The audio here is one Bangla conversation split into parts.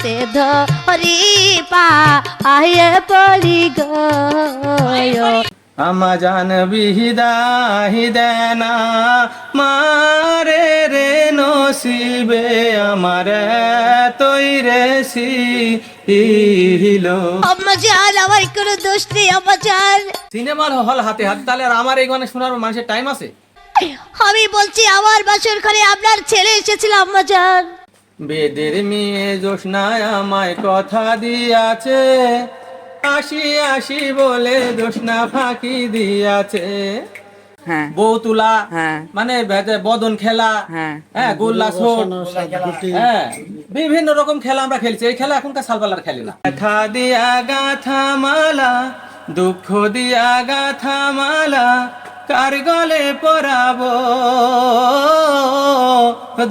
হাতে ধরি পা আয়ে পড়ি গয় আমা জান বিহিদাহি দেনা মারে রে নসিবে আমার তৈরে সিলো আম্মাজান আমার কোনো দোষ নেই আম্মাজান সিনেমার হল হাতে হাত তাহলে আর আমার এই গানে শোনার মানুষের টাইম আছে আমি বলছি আমার বাসর ঘরে আপনার ছেলে এসেছিল আম্মাজান বেদের মেয়ে জোসনায় আমায় কথা দিয়াছে। আসি আসি বলে জোসনা ফাঁকি দিয়াছে। হ্যাঁ। বউ তুলা হ্যাঁ। মানে বদন খেলা হ্যাঁ। হ্যাঁ গোল্লা ছোট হ্যাঁ বিভিন্ন রকম খেলা আমরা খেলছি। এই খেলা এখনকার সালপালার খেলি। না ব্যথা দিয়া গাথা মালা দুঃখ দিয়া গাথা মালা কার গলে পরাবো?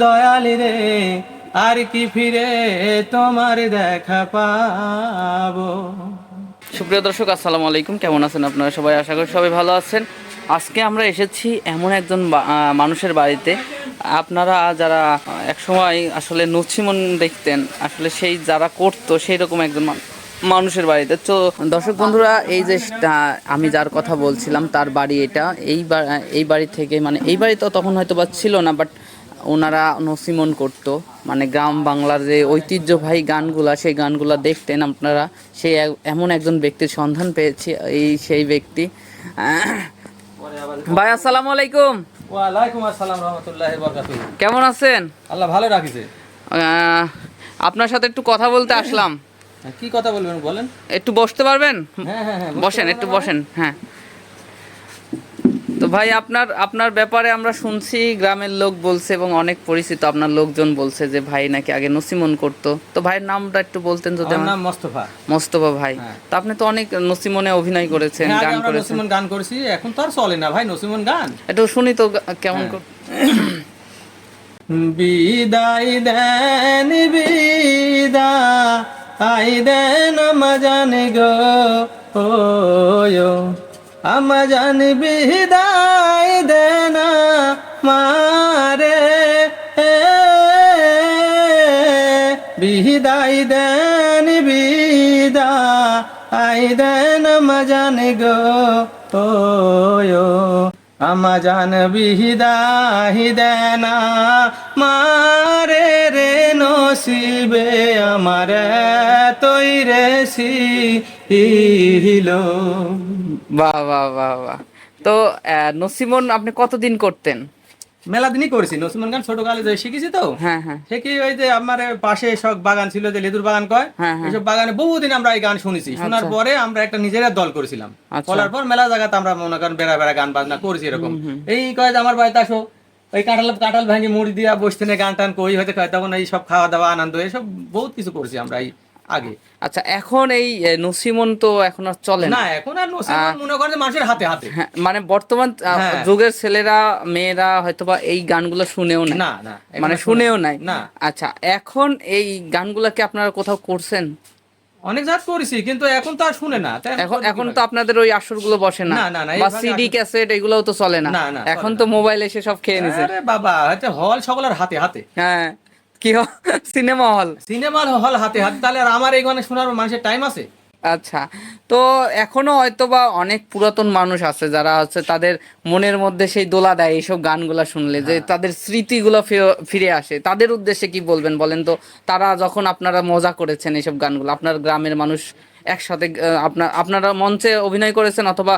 দয়ালি রে আর কি ফিরে তোমার দেখা পাবো? সুপ্রিয় দর্শক, আসসালামু আলাইকুম। কেমন আছেন আপনারা সবাই? আশা করি সবাই ভালো আছেন। আজকে আমরা এসেছি এমন একজন মানুষের বাড়িতে। আপনারা যারা একসময় আসলে নছিমন দেখতেন, আসলে সেই যারা করতো সেই রকম একজন মানুষের বাড়িতে। তো দর্শক বন্ধুরা, এই যে আমি যার কথা বলছিলাম, তার বাড়ি এটা। এই এই বাড়ি থেকে মানে এই বাড়ি তো তখন হয়তো বা ছিল না বাট ওনারা নসিমন করতো। মানে গ্রাম বাংলার যে ঐতিহ্যবাহী গানগুলা সেই গানগুলা দেখতেন আপনারা। সেই এমন একজন ব্যক্তির সন্ধান পেয়েছি এই সেই ব্যক্তি। ভাই আসসালামু আলাইকুম। ওয়ালাইকুম আসসালাম রহমতুল্লাহ বরকাতুহ। কেমন আছেন? আল্লাহ ভালো রাখিছে। আপনার সাথে একটু কথা বলতে আসলাম। হ্যাঁ, কি কথা বলবেন বলেন। একটু বসতে পারবেন? হ্যাঁ হ্যাঁ বসেন একটু বসেন হ্যাঁ। তো ভাই আপনার আপনার ব্যাপারে আমরা শুনছি গ্রামের লোক বলছে এবং অনেক পরিচিত আপনার লোকজন বলছে যে ভাই নাকি আগে নসিমন করতো। তো ভাইয়ের নামটা একটু বলতেন যদি আমার নাম মোস্তফা। মোস্তফা ভাই। হ্যাঁ। তো আপনি তো অনেক নসিমনে অভিনয় করেছেন হ্যাঁ, গান করেছেন। নসিমন গান করেছি এখন তো আর চলে না ভাই নসিমন গান। একটু শুনি তো কেমন হ্যাঁ। বিদায় দেন বিদা আই দেন মজান গো ওয়ো আমাজান বিদায় দেন মারে বিদায় দেন বিদা আই দেন মজান গো ওয়ো আমাজান বিহিদাহি দেনা মারে রে নসিবে আমার তৈরে সিলো বাহ বাহ বাহ বাহ। তো নসিমন আপনি কতদিন করতেন? মেলা দিনই করেছি। নসিমন গান ছোটকালে যে শিখেছি তো হ্যাঁ হ্যাঁ। ওই যে আমার পাশে সব বাগান ছিল যে লেদুর বাগান কয় হ্যাঁ, হ্যাঁ। এইসব বাগানে বহুদিন আমরা এই গান শুনেছি। শোনার পরে আমরা একটা নিজেরা দল করেছিলাম। আচ্ছা। করার পর মেলা জায়গাতে আমরা মনে করেন বেড়া বেড়া গান বাজনা করেছি এরকম। এই কয় যে আমার বাড়িতে আসো ওই কাঁঠাল কাঁঠাল ভাঙি মুড়ি দিয়া বসতে গান টান কই হয়তো তখন এই সব খাওয়া দাওয়া আনন্দ এসব বহুত কিছু করেছি আমরা এই আগে। আচ্ছা এখন এই নসিমন তো এখন আর চলে না। এখন আর নসিমন মনে করেন মানুষের হাতে হাতে। হ্যাঁ মানে বর্তমান হ্যাঁ। যুগের ছেলেরা মেয়েরা হয়তোবা এই গানগুলো শুনেও না না মানে শুনেও নাই। না। আচ্ছা এখন এই গানগুলা কি আপনারা কোথাও করছেন? অনেক জাত করেছি কিন্তু এখন তো আর শুনে না। এখন এখন তো আপনাদের ওই আসরগুলো বসে না। না, না, না, বা সিডি ক্যাসেট এগুলোও তো চলে না। এখন তো মোবাইল এসে সব খেয়ে নিছে। আরে বাবা হচ্ছে হল সকলের হাতে হাতে। হ্যাঁ। কি সিনেমা হল। সিনেমা হল হাতে হাতে। তাহলে আর আমার এই গানে শোনার মানুষের টাইম আছে? আচ্ছা তো এখনও হয়তো বা অনেক পুরাতন মানুষ আছে যারা হচ্ছে তাদের মনের মধ্যে সেই দোলা দেয় এইসব গানগুলা শুনলে যে তাদের স্মৃতিগুলো ফিরে- ফিরে আসে। তাদের উদ্দেশ্যে কি বলবেন বলেন তো? তারা যখন আপনারা মজা করেছেন এইসব গানগুলো আপনার গ্রামের মানুষ একসাথে আপনার আপনারা মঞ্চে অভিনয় করেছেন অথবা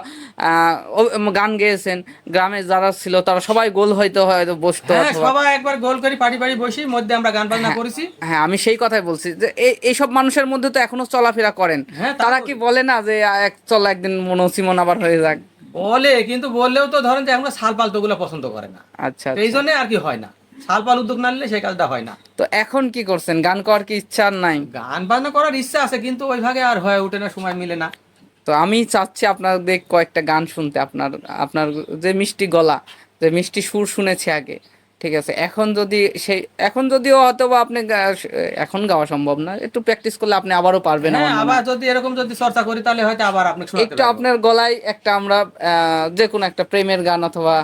গান গেয়েছেন গ্রামে যারা ছিল তারা সবাই গোল হয়তো হয়তো বসতো হ্যাঁ সবাই একবার গোল করি পাটি পাটি বসি মধ্যে আমরা গান বাজনা করেছি। হ্যাঁ আমি সেই কথাই বলছি যে এই এইসব মানুষের মধ্যে তো এখনও চলাফেরা করেন। হ্যাঁ, তারা কি বলে না যে এক চল একদিন মনসিমন আবার হয়ে যাক? বলে কিন্তু বললেও তো ধরেন যে এখন সাল পাল তোগুলো পছন্দ করে না। আচ্ছা। এই জন্য আর কি হয় না। উদ্যোগ না নিলে সেই কাজটা হয় না। তো এখন কি করছেন? গান করার কি ইচ্ছা আর নাই? গান বাজনা করার ইচ্ছা আছে কিন্তু ওইভাবে আর হয়ে ওঠে না সময় মিলে না। তো আমি চাচ্ছি আপনাদের কয়েকটা গান শুনতে আপনার আপনার যে মিষ্টি গলা যে মিষ্টি সুর শুনেছি আগে ঠিক আছে? এখন যদি সেই এখন যদিও হয়তো আপনি এখন গাওয়া সম্ভব না একটু প্র্যাকটিস করলে আপনি আবারও পারবেন হ্যাঁ। আবার যদি এরকম যদি চর্চা করি তাহলে হয়তো আবার আপনি একটু আপনার গলায় একটা আমরা আহ, যে কোনো একটা প্রেমের গান অথবা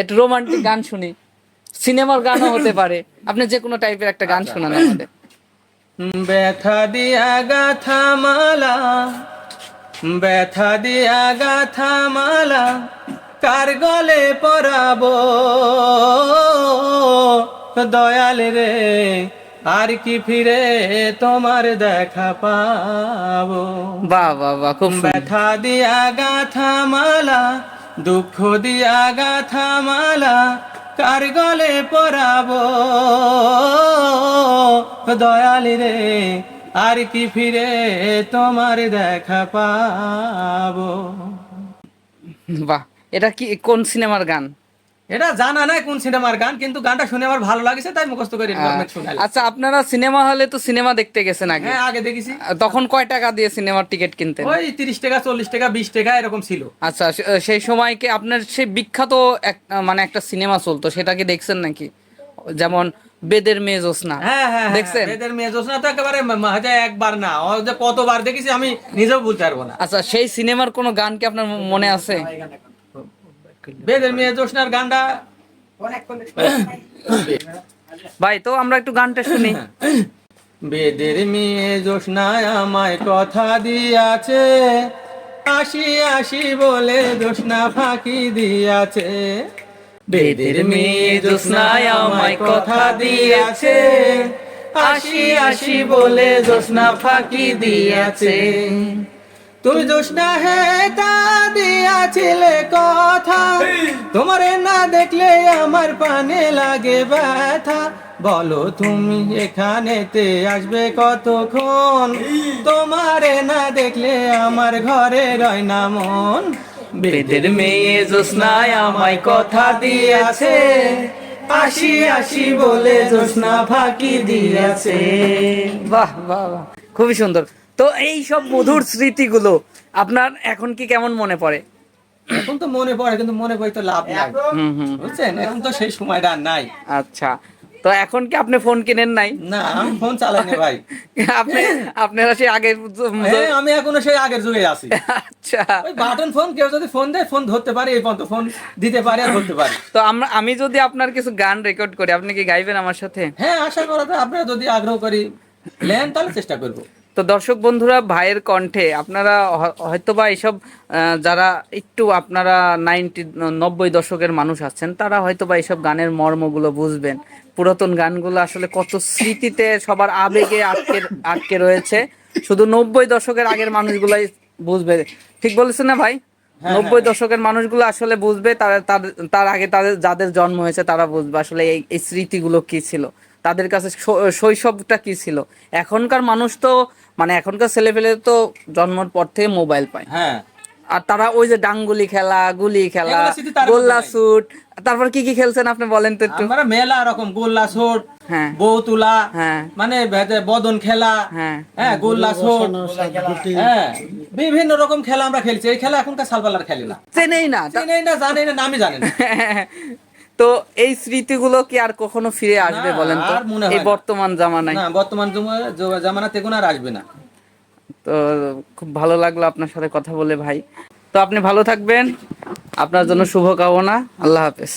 একটু রোমান্টিক গান শুনি। সিনেমার গানও হতে পারে। আপনি যে কোনো টাইপের একটা গান শোনান আমাদের। ব্যথা দিয়া গাথা মালা ব্যথা দিয়া গাথা মালা কার গলে পরাবো? দয়াল রে আর কি ফিরে তোমার দেখা পাবো? বাহ বাহ বাহ খুব ব্যথা দিয়া গাথা মালা দুঃখ দিয়া গাথা মালা কার গলে পরাবো? দয়ালি রে, আর কি ফিরে তোমার দেখা পাবো? বাহ, এটা কি, কোন সিনেমার গান? এটা জানা নাই কোন সিনেমার গান কিন্তু গানটা শুনে আমার ভালো লাগছে তাই মুখস্থ করে আচ্ছা আপনারা সিনেমা হলে তো সিনেমা দেখতে গেছেন আগে। হ্যাঁ আগে দেখেছি। তখন কয় টাকা দিয়ে সিনেমার টিকিট কিনতেন? ওই তিরিশ টাকা চল্লিশ টাকা বিশ টাকা এরকম ছিল। আচ্ছা সেই সময় কি আপনার সেই বিখ্যাত এক মানে একটা সিনেমা চলতো সেটা কি দেখছেন নাকি? যেমন বেদের মেয়ে জোসনা হ্যাঁ হ্যাঁ দেখছেন? বেদের মেয়ে জোসনা তো একেবারে হয়তো একবার না। কতবার দেখেছি আমি নিজেও বলতে পারব না। আচ্ছা সেই সিনেমার কোনো গান কি আপনার মনে আছে? বেদের মেয়ে জোসনার গানটা ভাই তো আমরা একটু গানটা শুনি। বেদের মেয়ে জোসনায় আমায় কথা দিয়াছে আসি আসি বলে জোসনা ফাঁকি দিয়াছে। বেদের মেয়ে জোসনায় আমায় কথা দিয়াছে আসি আসি বলে জোসনা ফাঁকি দিয়াছে। তুমি জোসনা হে তা দিয়াছিলে কথা। তোমারে না দেখলে আমার পানে লাগে ব্যথা। বলো তুমি এখানেতে আসবে কতক্ষণ? তোমারে না দেখলে আমার ঘরে রয় না মন। বেদের মেয়ে জোসনায় আমায় কথা দিয়েছে। আসি আসি বলে জোসনা ফাঁকি দিয়েছে। বাহ বাহ বাহ। খুবই সুন্দর। তো এই সব মধুর স্মৃতিগুলো আপনার এখন কি কেমন মনে পড়ে? এখন তো মনে পড়ে কিন্তু মনে পড়ে তো লাভ নাই। বুঝছেন? এখন তো সেই সময়টা আর নাই। আচ্ছা। তো এখন কি আপনি ফোন কিনেন নাই? না আমি ফোন চালাই না ভাই। আপনি আপনারা সেই আগে হ্যাঁ, আমি এখনও সেই আগের যুগে আছি। আচ্ছা। ওই বাটন ফোন কেউ যদি ফোন দেয় ফোন ধরতে পারে এই পর্যন্ত ফোন দিতে পারে আর ধরতে পারে। তো আমরা আমি যদি আপনার কিছু গান রেকর্ড করি আপনি কি গাইবেন আমার সাথে? হ্যাঁ আশা করা যায় আপনারা যদি আগ্রহ করি নেন তাহলে চেষ্টা করব। তো দর্শক বন্ধুরা ভাইয়ের কণ্ঠে আপনারা হয়তোবা এইসব যারা একটু আপনারা নাইনটি নব্বই দশকের মানুষ আছেন তারা হয়তোবা এইসব গানের মর্মগুলো বুঝবেন। পুরাতন গানগুলো আসলে কত স্মৃতিতে সবার আবেগে আটকে আটকে রয়েছে। শুধু নব্বই দশকের আগের মানুষগুলাই বুঝবে। ঠিক বলেছেন না ভাই? নব্বই দশকের মানুষগুলো আসলে বুঝবে তারা তার আগে তাদের যাদের জন্ম হয়েছে তারা বুঝবে আসলে এই এই স্মৃতিগুলো কি ছিল। তাদের কাছে শৈশবটা কি ছিল? এখনকার মানুষ তো মানে এখনকার ছেলে পেলে তো জন্মের পর থেকে মোবাইল পায়। হ্যাঁ। আর তারা ওই যে ডাঙ্গুলি খেলা গুলি খেলা গোল্লা। শুট তারপর কি কি খেলছেন আপনি বলেন তো একটু? আমরা মেলা রকম গোল্লা ছোট হ্যাঁ। বউ তুলা হ্যাঁ। মানে বদন খেলা হ্যাঁ। হ্যাঁ গোল্লা ছোট হ্যাঁ। বিভিন্ন রকম খেলা আমরা খেলছি এই খেলা এখনকার সালপালার খেলি না। চেনেই না। জানেই না জানেই না নামই জানেন না। তো এই স্মৃতিগুলো কি আর কখনো ফিরে আসবে বলেন তো? এই বর্তমান জামানায়। না বর্তমান জামানা জামানাতে কোনো আর আসবে না। তো খুব ভালো লাগল আপনার সাথে কথা বলে ভাই। তো আপনি ভালো থাকবেন। আপনার জন্য শুভকামনা। আল্লাহ হাফেজ।